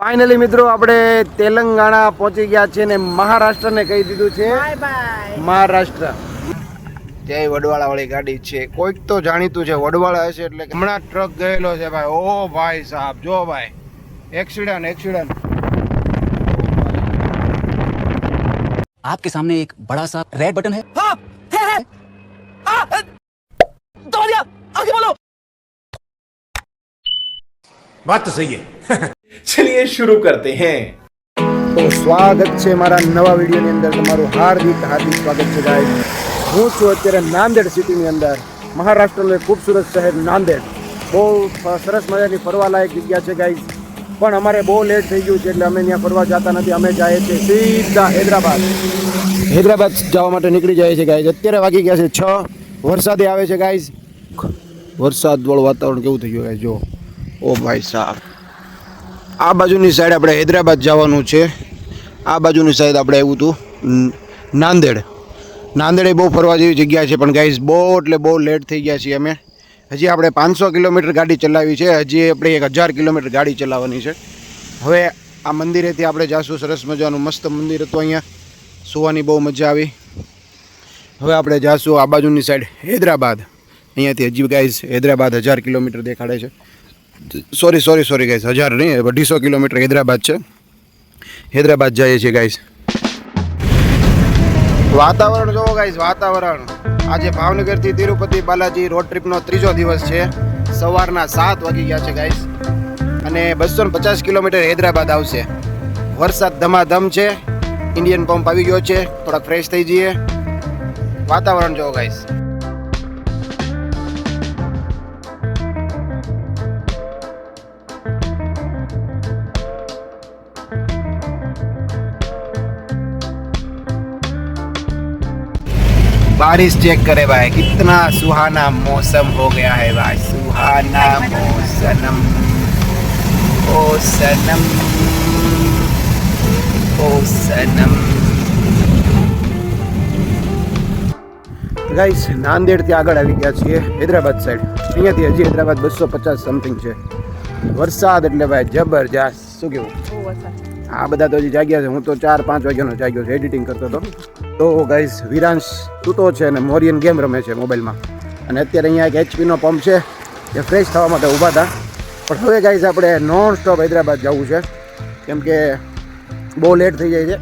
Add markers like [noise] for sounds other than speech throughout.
Finally મિત્રો આપણે તેલંગાણા પહોંચી ગયા છે ને મહારાષ્ટ્રને કહી દીધું છે મહારાષ્ટ્ર જય વડવાળા વાળી ગાડી છે કોઈક તો જાણીતું છે વડવાળા હશે એટલે કે હમણાં ટ્રક ગયેલો છે ભાઈ ઓ ભાઈ સાહેબ જો ભાઈ એક્સિડન્ટ એક્સિડન્ટ आपके सामने एक बड़ा सा रेड बटन है बात तो सही है चलिए शुरू करते हैं તો સ્વાગત છે મારા નવા વિડીયોની અંદર તમારું હાર્દિક હાર્દિક સ્વાગત છે ગાઈસ હું છું અત્યારે નાંદેડ સિટીની અંદર મહારાષ્ટ્રનું એક ખૂબસૂરત શહેર નાંદેડ બહુ ફ- સરસ મજાની ફરવાલાયક જગ્યા છે ગાઈસ પણ અમારે બહુ લેટ થઈ ગયું છે એટલે અમે ત્યાં ફરવા જતા નથી અમે જઈએ છીએ સીધા હૈદરાબાદ હૈદરાબાદ જવા માટે નીકળી જાય છે ગાઈસ અત્યારે વાગી ગયા છે છ વરસાદે આવે છે ગાઈસ વરસાદવાળું વાતાવરણ કેવું થઈ ગયું ગાઈસ જો ઓ ભાઈ સાહેબ આ બાજુની સાઈડ આપણે હૈદરાબાદ જવાનું છે. આ બાજુની સાઈડ આપણે આવ્યું હતું. નાંદેડ. નાંદેડ એ બહુ ફરવા જેવી જગ્યા છે, પણ ગાઈઝ બહુ એટલે બહુ લેટ થઈ ગયા છીએ અમે. હજી આપણે પાંચસો કિલોમીટર ગાડી ચલાવી છે, હજી આપણે એક હજાર કિલોમીટર ગાડી ચલાવવાની છે. હવે આ મંદિરેથી આપણે જાશું, સરસ મજાનું મસ્ત મંદિર હતું અહીંયા. સુવાની બહુ મજા આવી. હવે આપણે જાશું આ બાજુની સાઈડ હૈદરાબાદ. અહીંયાથી હજી ગાઈઝ હૈદરાબાદ હજાર કિલોમીટર દેખાડે છે. સોરી સોરી સોરી ગાઈસ હજાર નહીં અઢીસો કિલોમીટર હૈદરાબાદ છે. હૈદરાબાદ જઈએ છીએ ગાઈસ વાતાવરણ જોવો ગાઈસ વાતાવરણ. આજે ભાવનગરથી તિરુપતિ બાલાજી રોડ ટ્રીપનો ત્રીજો દિવસ છે. સવારના સાત વાગી ગયા છે ગાઈસ અને બસો ને પચાસ કિલોમીટર હૈદરાબાદ આવશે. વરસાદ ધમાધમ છે. ઇન્ડિયન પંપ આવી ગયો છે. થોડાક ફ્રેશ થઈ જઈએ. વાતાવરણ જોવો ગાઈસ बारिश चेक करे भाई कितना सुहाना मौसम हो गया है भाई सुहाना मौसम ओ सनम ओ सनम ગાઈસ નાંદેડથી આગળ આવી ગયા છીએ હૈદરાબાદ સાઈડ અહીંયાથી હજી હૈદરાબાદ બસો પચાસ સમથિંગ છે વરસાદ એટલે ભાઈ જબરજસ્ત શું કેવું આ બધા તો હજી જાગ્યા છે હું તો ચાર પાંચ વાગ્યાનો જાગ્યો છે એડિટિંગ કરતો હતો તો ગાઈઝ વિરાંશ સૂતો છે અને મોરિયન ગેમ રમે છે મોબાઈલમાં. અને અત્યારે અહીંયા એક એચપીનો પંપ છે, જે ફ્રેશ થવા માટે ઊભા હતા. પણ હવે ગાઈઝ આપણે નોન સ્ટોપ હૈદરાબાદ જવું છે. કેમ કે બહુ લેટ થઈ જાય છે.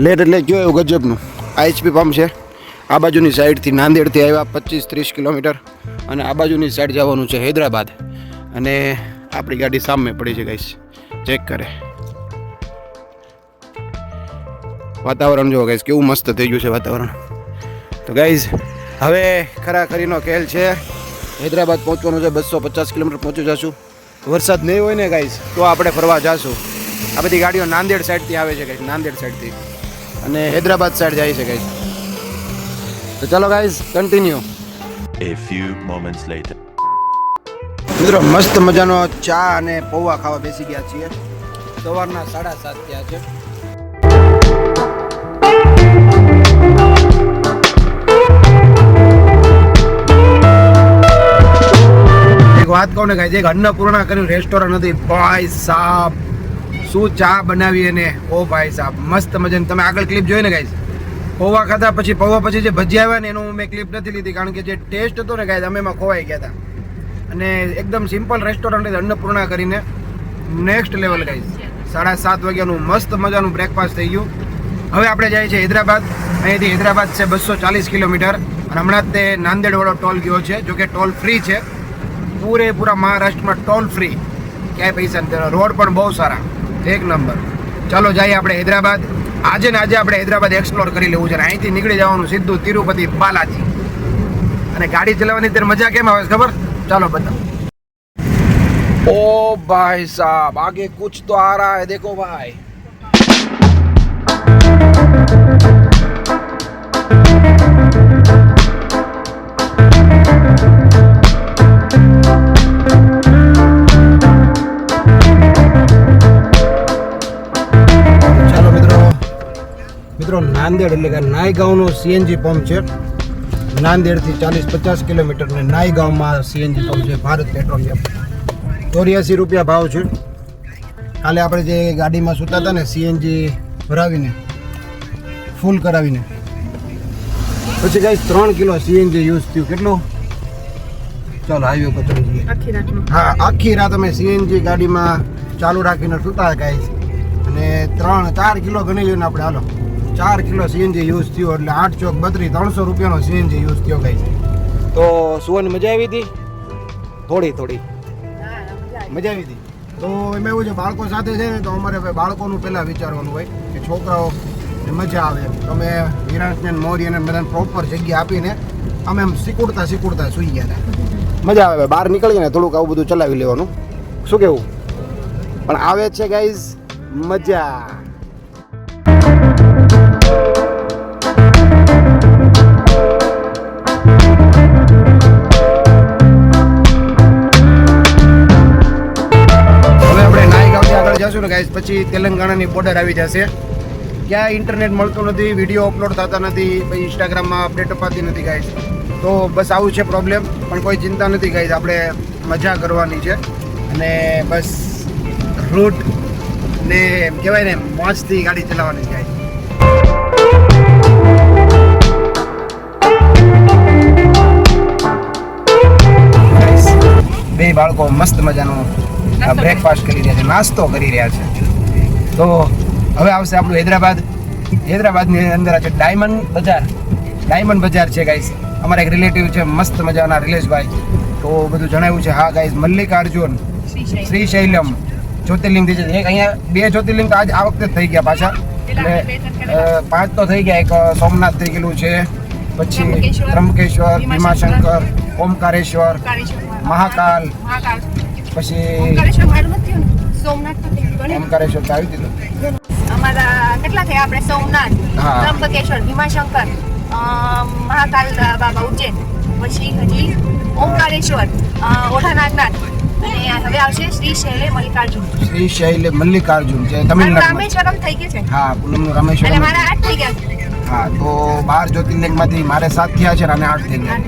લેટ એટલે કયો એવું ગજબનું? આ એચપી પંપ છે. આ બાજુની સાઈડથી નાંદેડથી આવ્યા, પચીસ ત્રીસ કિલોમીટર. અને આ બાજુની સાઈડ જવાનું છે હૈદરાબાદ. અને આપણી ગાડી સામે પડી છે ગાઈસ ચેક કરે. વાતાવરણ જો ગાઈઝ કેવું મસ્ત થઈ ગયું છે વાતાવરણ. તો ગાઈઝ હવે ખરાખરીનો ખેલ છે. હૈદરાબાદ પહોંચવાનું છે બસો પચાસ કિલોમીટર પહોંચી જશું. વરસાદ નહીં હોય ને ગાઈઝ તો આપણે ફરવા જશું. આ બધી ગાડીઓ નાંદેડ સાઈડથી આવે છે ગાઈઝ નાંદેડ સાઈડથી. અને હૈદરાબાદ સાઈડ જાય છે ગાઈઝ તો ચાલો guys continue A few moments later. મિત્રો મસ્ત મજાનો ચા અને પૌવા ખાવા બેસી ગયા છીએ. સવારના સાડા સાત થયા છે. વાત કહું ને ગાઈઝ એક અન્નપૂર્ણા કર્યું રેસ્ટોરન્ટ હતી. ભાઈ સાહેબ શું ચા બનાવી એને? ઓ ભાઈ સાહેબ મસ્ત મજાની. તમે આગળ ક્લિપ જોઈ ને ગાઈઝ પૌવા ખાધા પછી, પૌવા પછી જે ભજીયા આવ્યા ને, એનું મેં ક્લિપ નથી લીધી, કારણ કે જે ટેસ્ટ હતો ને ગાઈઝ અમે એમાં ખોવાઈ ગયા હતા અને એકદમ સિમ્પલ રેસ્ટોરન્ટ છે અન્નપૂર્ણા કરીને નેક્સ્ટ લેવલ ગાઈઝ સાડા સાત વાગ્યાનું મસ્ત મજાનું બ્રેકફાસ્ટ થઈ ગયું. હવે આપણે જઈએ છીએ હૈદરાબાદ. અહીંયાથી હૈદરાબાદ છે બસો ચાલીસ કિલોમીટર. અને હમણાં તે નાંદેડવાળો ટોલ ગયો છે જો કે ટોલ ફ્રી છે. પૂરેપૂરા મહારાષ્ટ્રમાં ટોલ ફ્રી ક્યાંય પૈસા નથી રોડ પણ બહુ સારા. એક નંબર. ચાલો જઈએ આપણે હૈદરાબાદ. આજે ને આજે આપણે હૈદરાબાદ એક્સપ્લોર કરી લેવું છે અને અહીંથી નીકળી જવાનું સીધું તિરુપતિ બાલાજી. અને ગાડી ચલાવવાની ત્યારે મજા કેમ આવે ખબર? ચાલો બતાવો. ઓ ભાઈ સાહેબ આગે કુછ તો આ રહા હે, દેખો ભાઈ. મિત્રો નાંદેડ એટલે કે નાયગાંવનો સીએનજી પંપ છે. નાંદેડથી ચાલીસ પચાસ કિલોમીટર ને નાયગાંવમાં સીએનજી પંપ છે ભારત પેટ્રોલિયમ ચોર્યાસી રૂપિયા ભાવ છે. કાલે આપણે જે ગાડીમાં સૂતા હતા ને સીએનજી ભરાવીને ફૂલ કરાવીને. પછી કઈ ત્રણ કિલો સીએનજી યુઝ થયું. કેટલું? ચાલો હાઈવે પર ચડી જઈએ. હા આખી રાત અમે સીએનજી ગાડીમાં ચાલુ રાખીને સૂતા ગાઈસ અને ત્રણ ચાર કિલો ગણી લઈને આપણે હાલો. ચાર કિલો સીએનજી યુઝ થયો એટલે આઠ ચોક બત્રીસ ત્રણસો રૂપિયાનો સીએનજી યુઝ થયો ગાઈસ. તો સુવન મજા આવી હતી? થોડી થોડી. મજા આવી હતી. તો એમાં એવું છે, બાળકો સાથે છે ને, તો અમારે ભાઈ બાળકોનું પહેલાં વિચારવાનું હોય કે છોકરાઓ મજા આવે એમ. તો અમે વિરાંશને ને મૌર્યને બધાને પ્રોપર જગ્યા આપીને અમે એમ શીકુડતા શીકુડતા સુઈ ગયા હતા. મજા આવે બહાર નીકળીને થોડુંક આવું બધું ચલાવી લેવાનું. શું કેવું? પણ આવે છે ગાઈઝ મજા. જશું ને ગાઈસ પછી તેલંગાણાની બોર્ડર આવી જશે. ક્યાં ઇન્ટરનેટ મળતું નથી વીડિયો અપલોડ થતા નથી પછી ઇન્સ્ટાગ્રામમાં અપડેટ અપાતી નથી ગાઈસ તો બસ આવું છે પ્રોબ્લેમ પણ કોઈ ચિંતા નથી ગાઈસ આપણે મજા કરવાની છે. અને બસ રૂટ ને એમ કહેવાય ને મોજથી ગાડી ચલાવવાની Guys, બે બાળકો મસ્ત મજાનો બ્રેકફાસ્ટ કરી. રહ્યા છે નાસ્તો કરી રહ્યા છે. તો હવે આવશે આપણું હૈદરાબાદ. હૈદરાબાદની અંદર છે ડાયમંડ બજાર. ડાયમંડ બજાર છે ગાઈસ અમારા એક રિલેટિવ છે મસ્ત મજાના રિલેશભાઈ. તો બધું જણાવ્યું છે હા ગાઈસ મલ્લિકાર્જુન શ્રી શૈલમ જ્યોતિર્લિંગ થઈ છે એક અહીંયા બે જ્યોતિર્લિંગ તો આજ આ વખતે થઈ ગયા પાછા. એટલે પાંચ તો થઈ ગયા. એક સોમનાથ થઈ ગયેલું છે. પછી ત્રંબકેશ્વર, ભીમાશંકર ઓમકારેશ્વર મહાકાલ. પછી ઓમકારેશ્વર આવી દીધું અમારા કેટલા થયા આપણે? સોમનાથ. ત્રંબકેશ્વર ભીમાશંકર મહાકાલ બાબા ઉજ્જૈન. પછી હજી ઓમકારેશ્વર ઓઢા ઓઢાનાથનાથ હવે આવશે શ્રી શૈલે મલ્લિકાર્જુન. શ્રી શૈલે મલ્લિકાર્જુન જે મારું તમિલનાડુમાં રામેશ્વરમ થઈ ગયું છે. હા એટલે રામેશ્વરમ મારા આઠ થઈ ગયા. હા તો બાર જ્યોતિર્લિંગમાંથી મારે સાત થયા છે અને આઠ થઈ ગયા.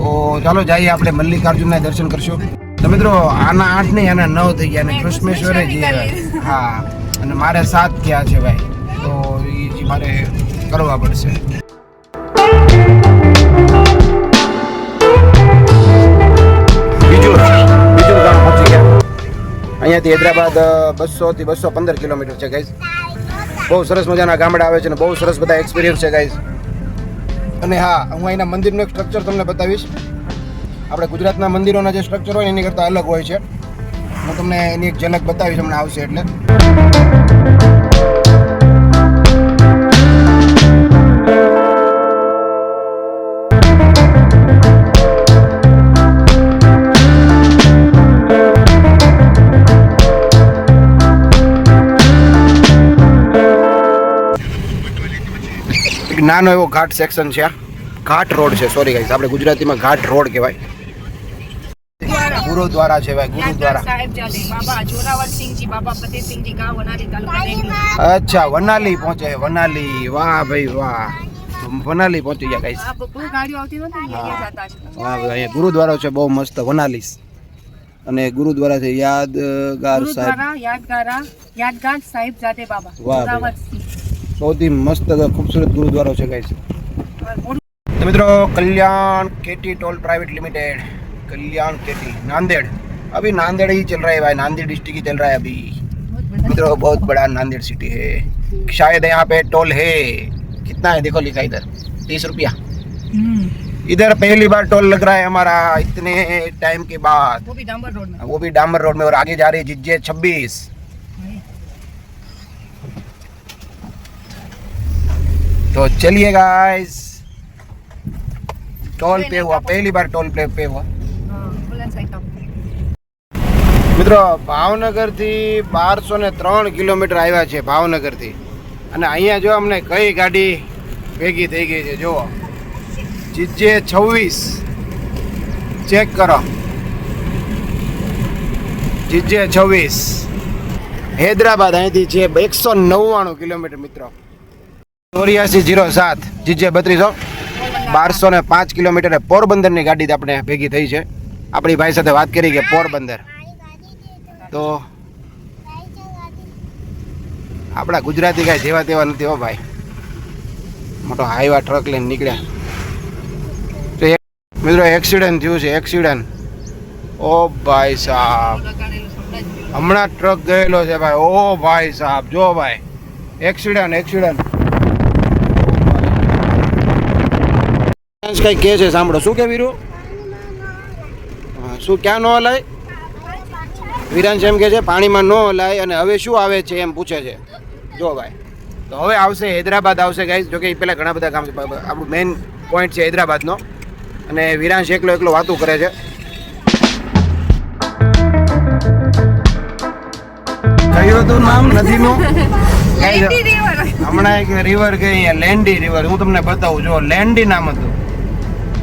તો ચાલો જઈએ આપણે મલ્લિકાર્જુનના દર્શન કરશું. તો મિત્રો આના આઠ નહીં આના નવ થઈ ગયા અને કૃષ્ણેશ્વરે જે હા અને મારે સાત થયા છે ભાઈ. તો એ મારે કરવા પડશે. બીજું બીજું ગામ પહોંચી ગયા. અહીંયાથી હૈદરાબાદ બસો થી બસો પંદર કિલોમીટર છે ગાઈઝ બહુ સરસ મજાના ગામડા આવે છે અને બહુ સરસ બધા એક્સપિરિયન્સ છે ગાઈઝ અને હા હું અહીંના મંદિરનું એક સ્ટ્રક્ચર તમને બતાવીશ. આપણે ગુજરાતના મંદિરોના જે સ્ટ્રક્ચર હોય એની કરતાં અલગ હોય છે. હું તમને એની એક ઝલક બતાવીશ હમણાં આવશે એટલે. નાનો એવો ઘાટ સેક્શન છે ઘાટ રોડ છે સોરી ગાઈસ આપણે ગુજરાતીમાં ઘાટ રોડ કહેવાય ગુરુદ્વારા છે ભાઈ ગુરુદ્વારા સાહેબજાદે બાબા જોરાવરસિંહજી બાબા ફતેહસિંહજી ગામ ગુરુદ્વારા જેવાય ગુરુદ્વારા અચ્છા વનાલી પહોંચે વનાલી. વાહ ભાઈ વાહ. વનાલી પહોંચી ગયા ગાઈસ અહીંયા ગુરુદ્વારો છે. બહુ મસ્ત વનાલી. અને ગુરુદ્વારા છે યાદગાર સાહેબ. યાદગાર સાહેબ જાતે બાબા વાહ સૌથી મસ્ત ખૂબસૂરત ગુરુદ્વારો છે ગાઈસ મિત્રો Kalyan KT toll private limited. Kalyan खेती नांदेड़। अभी नांदेड़ ही चल रहा है भाई नांदेड़ डिस्ट्रिक्ट ही चल रहा है अभी। मित्रों बहुत बड़ा नांदेड़ सिटी है। शायद यहाँ पे टोल है। कितना है देखो लिखा इधर तीस रुपया। इधर पहली बार टोल लग रहा है हमारा इतने टाइम के बाद। वो भी डामर रोड में। वो भी डामर रोड में और आगे जा रही है जिज्जे छब्बीस। तो चलिए गाइस टोल पे हुआ पहली बार टोल पे पे हुआ। મિત્રો, ભાવનગરથી બારસો ને ત્રણ કિલોમીટર આવ્યા છે ભાવનગરથી. અને અહીંયા જો અમને કઈ ગાડી ભેગી થઈ ગઈ છે, જુઓ. જીજે છવ્વીસ. ચેક કરો. જીજે છવ્વીસ. હૈદરાબાદ અહીંથી છે એકસો નવ્વાણું કિલોમીટર, મિત્રો. ચોર્યાસી જીરો સાત. જીજે બત્રીસો. બારસો ને પાંચ કિલોમીટર પોરબંદરની ગાડી આપણે ભેગી થઈ છે. આપણી ભાઈ સાથે વાત કરી કે પોરબંદર. તો આપણા ગુજરાતી કાંઈ જેવા તેવા નથી હો ભાઈ. મોટો હાઈવા ટ્રક લઈને નીકળ્યા. તો મિત્રો એક્સિડન્ટ થયું છે એક્સિડન્ટ ઓ ભાઈ સાહેબ. હમણાં ટ્રક ગયેલો છે ભાઈ. ઓ ભાઈ સાહેબ, જો ભાઈ. એક્સિડન્ટ એક્સિડન્ટ કઈ કે છે, સાંભળો. શું કે વીરુ? શું, ક્યાં ન હલાય? વિરાંશ એમ કે છે પાણીમાં ન હલાય અને હવે શું આવે છે એમ પૂછે છે. જો ભાઈ તો હવે આવશે હૈદરાબાદ આવશે ગાઈઝ જોકે એ પહેલાં ઘણા બધા કામ છે. આપણું મેઇન પોઈન્ટ છે હૈદરાબાદનો. અને વિરાંશ એકલો એકલો વાતું કરે છે. કયું હતું નામ? નદીનું? [laughs] હમણાં એક રિવર ગઈ લેન્ડી રિવર હું તમને બતાવું જો લેન્ડી નામ હતું.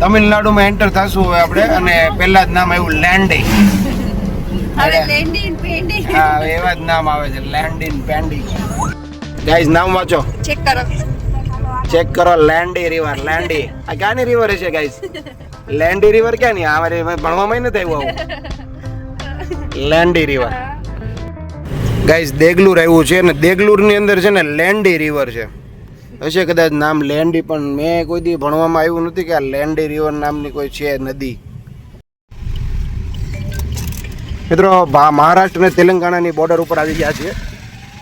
તમિલનાડુમાં એન્ટર થશું હવે આપણે અને પહેલા જ નામ આવ્યું લેન્ડી હવે લેન્ડી પેન્ડી હા એવા જ નામ આવે છે લેન્ડી પેન્ડી ગાઈઝ નામ વાંચો. ચેક કરો. ચેક કરો લેન્ડી રિવર લેન્ડી આ ક્યાંની રિવર છે ગાઈઝ લેન્ડી રિવર ક્યાંની? આ મારે ભણવામાં નથી આવ્યું આવું. લેન્ડી રિવર ગાઈઝ દેગલુર આવ્યું છે ને દેગલુરની અંદર છે ને લેન્ડી રિવર છે. હશે કદાચ નામ લેન્ડી પણ મેં કોઈ દી ભણવામાં આવ્યું નથી કે આ લેન્ડી રિવર નામની કોઈ છે નદી. મિત્રો મહારાષ્ટ્ર અને તેલંગાણાની બોર્ડર ઉપર આવી ગયા છીએ.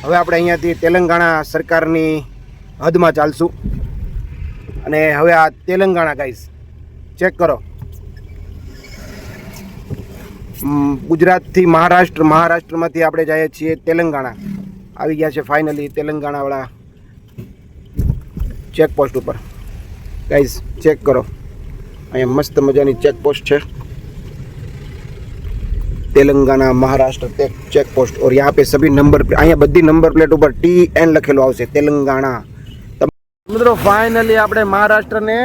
હવે આપણે અહીંયાથી તેલંગાણા સરકારની હદમાં ચાલશું. અને હવે આ તેલંગાણા ગાઈસ ચેક કરો. ગુજરાતથી મહારાષ્ટ્ર, મહારાષ્ટ્રમાંથી આપણે જઈએ છીએ તેલંગાણા. આવી ગયા છે ફાઇનલી તેલંગાણાવાળા ચેકપોસ્ટ ઉપર. ગાઈઝ ચેક કરો. અહીંયા મસ્ત મજાની ચેકપોસ્ટ છે. तेलंगाना महाराष्ट्र चेक पोस्ट और यहाँ पे सभी नंबर અહીંયા બધી નંબર પ્લેટ ઉપર ટી એન લખેલું આવશે તેલંગાણા મિત્રો ફાઇનલી આપણે મહારાષ્ટ્રને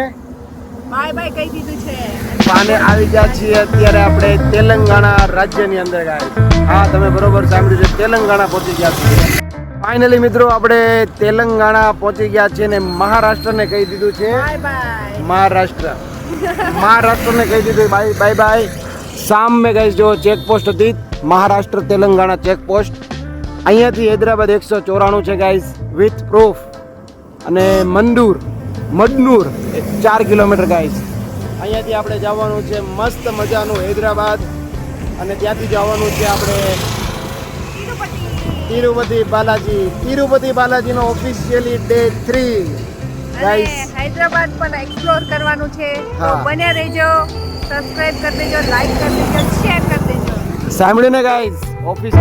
બાય બાય કહી દીધું છે પાને આવી ગયા છીએ અત્યારે આપણે તેલંગાણા રાજ્યની અંદર ગાય હા તમે બરોબર સાંભળ્યું છે તેલંગાણા પહોંચી ગયા છીએ ફાઇનલી મિત્રો આપણે તેલંગાણા પહોંચી ગયા છીએ ને મહારાષ્ટ્રને કહી દીધું છે બાય બાય મહારાષ્ટ્ર મહારાષ્ટ્રને કહી દીધું બાય બાય બાય શામ મેં ગઈ જો ચેક પોસ્ટ હતી મહારાષ્ટ્ર તેલંગાણા ચેક પોસ્ટ અહીંયાથી હૈદરાબાદ એકસો ચોરાણું છે ગાઈઝ વિથ પ્રૂફ. અને મંદુર મડનૂર ચાર કિલોમીટર ગાઈઝ અહીંયાથી આપણે જવાનું છે મસ્ત મજાનું હૈદરાબાદ. અને ત્યાંથી જવાનું છે આપણે તિરુપતિ. બાલાજી. તિરુપતિ બાલાજીનો ઓફિશિયલી ડે થ્રી હૈદરાબાદ પણ એક્સપ્લોર કરવાનું છે. બન્યા રહેજો. સબસ્ક્રાઇબ કરી દેજો લાઈક કરી દેજો શેર કરી દેજો. સાંભળ્યું ને ગાઈઝ ઓફિસ